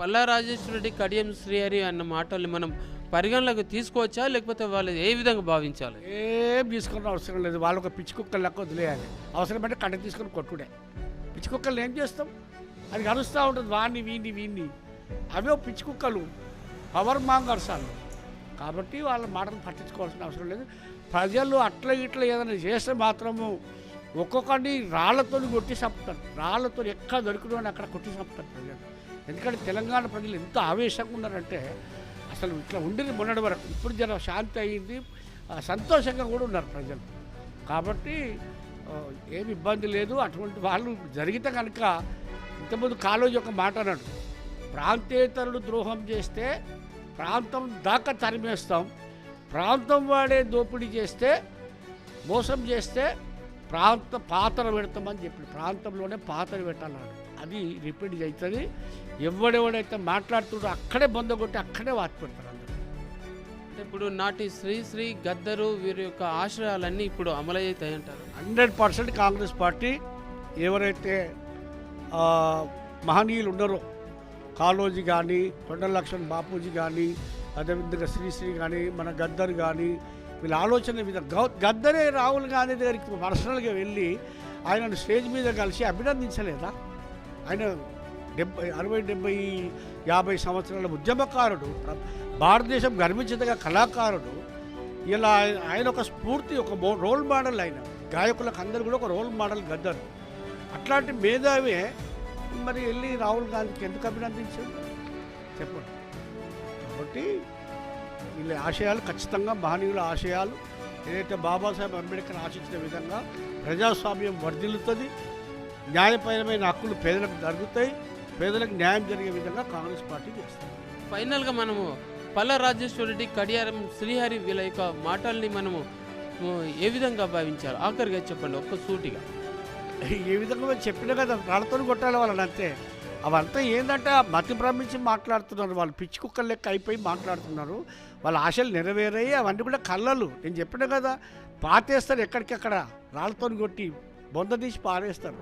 పల్లా రాజేశ్వర రెడ్డి కడియం శ్రీహరి అన్న మాటల్ని మనం పరిగణలోకి తీసుకోవచ్చా? లేకపోతే వాళ్ళు ఏ విధంగా భావించాలి? ఏం తీసుకున్న అవసరం లేదు. వాళ్ళు ఒక పిచ్చి కుక్కలు లెక్క వదిలేయాలి. అవసరమంటే కట్ట తీసుకొని కొట్టుడే. పిచ్చి కుక్కలు ఏం చేస్తాం? అది కలుస్తూ ఉంటుంది. వాడిని వీడిని వీడిని అవే పిచ్చి కుక్కలు. పవర్ మాంగర్సాలు కాబట్టి వాళ్ళ మాటలు పట్టించుకోవాల్సిన అవసరం లేదు. ప్రజలు అట్లా ఇట్లా ఏదైనా చేస్తే మాత్రము ఒక్కొక్కరిని రాళ్ళతో కొట్టి చంపుతారు. రాళ్ళతో ఎక్కడ దొరికిన అక్కడ కొట్టి చంపుతారు ప్రజలు. ఎందుకంటే తెలంగాణ ప్రజలు ఎంత ఆవేశంగా ఉన్నారంటే అసలు ఇట్లా ఉండేది మొన్నటి వరకు. ఇప్పుడు జర శాంతి అయ్యింది. సంతోషంగా కూడా ఉన్నారు ప్రజలు. కాబట్టి ఏమి ఇబ్బంది లేదు. అటువంటి వాళ్ళు జరిగితే కనుక ఇంతకుముందు కాలేజీ ఒక మాట అన్నాడు. ప్రాంతేతరులు ద్రోహం చేస్తే ప్రాంతం దాకా తరిమేస్తాం. ప్రాంతం వాడే దోపిడీ చేస్తే మోసం చేస్తే ప్రాంత పాత్ర పెడతామని చెప్పి ప్రాంతంలోనే పాత్ర పెట్టాలన్నాడు అది రిపీట్ అవుతుంది ఎవడెవడైతే మాట్లాడుతుండో అక్కడే బొంద కొట్టి అక్కడే వాత పెడతారు అందరూ. అంటే ఇప్పుడు నాటి శ్రీ శ్రీ గద్దరు వీరి యొక్క ఆశ్రయాలన్నీ ఇప్పుడు అమలవుతాయి అంటారు హండ్రెడ్ పర్సెంట్ కాంగ్రెస్ పార్టీ ఎవరైతే మహనీయులు ఉన్నారో కాళోజీ కానీ కొండల లక్ష్మణ్ బాపూజీ కానీ అదేవిధంగా శ్రీశ్రీ కానీ మన గద్దర్ కానీ వీళ్ళ ఆలోచన విధంగా గౌ- గద్దరే రాహుల్ గాంధీ దగ్గరికి పర్సనల్గా వెళ్ళి ఆయనను స్టేజ్ మీద కలిసి అభినందించలేదా? ఆయన డెబ్బై అరవై డెబ్బై యాభై సంవత్సరాల ఉద్యమకారుడు భారతదేశం గర్వించదగా కళాకారుడు. ఇలా ఆయన- ఆయన ఒక స్ఫూర్తి ఒక మో- రోల్ మోడల్ ఆయన. గాయకులకు అందరు కూడా ఒక రోల్ మోడల్ గద్దరు. అట్లాంటి మేధావే మరి వెళ్ళి రాహుల్ గాంధీకి ఎందుకు అభినందించాడు చెప్పండి. కాబట్టి వీళ్ళ ఆశయాలు ఖచ్చితంగా మహనీయుల ఆశయాలు. ఏదైతే బాబాసాహెబ్ అంబేద్కర్ ఆశించిన విధంగా ప్రజాస్వామ్యం వర్ధిల్లుతుంది న్యాయపరమైన హక్కులు పేదలకు జరుగుతాయి పేదలకు న్యాయం జరిగే విధంగా కాంగ్రెస్ పార్టీ చేస్తుంది. ఫైనల్గా మనము పల్లా రాజేశ్వర రెడ్డి కడియారం శ్రీహరి వీళ్ళ యొక్క మాటల్ని మనము ఏ విధంగా భావించాలి ఆఖరిగా చెప్పండి ఒక్క సూటిగా. ఏ విధంగా చెప్పినా కదా రాళ్ళతో కొట్టాలి వాళ్ళని అంతే. అవంతా ఏంటంటే ఆ మతి భ్రమించి మాట్లాడుతున్నారు. వాళ్ళు పిచ్చి కుక్కల లెక్క అయిపోయి మాట్లాడుతున్నారు. వాళ్ళ ఆశలు నెరవేరాయి. అవన్నీ కూడా కళ్ళలు నేను చెప్పిన కదా పాతేస్తారు ఎక్కడికక్కడ. రాళ్ళతో కొట్టి బొంద తీసి పారేస్తారు.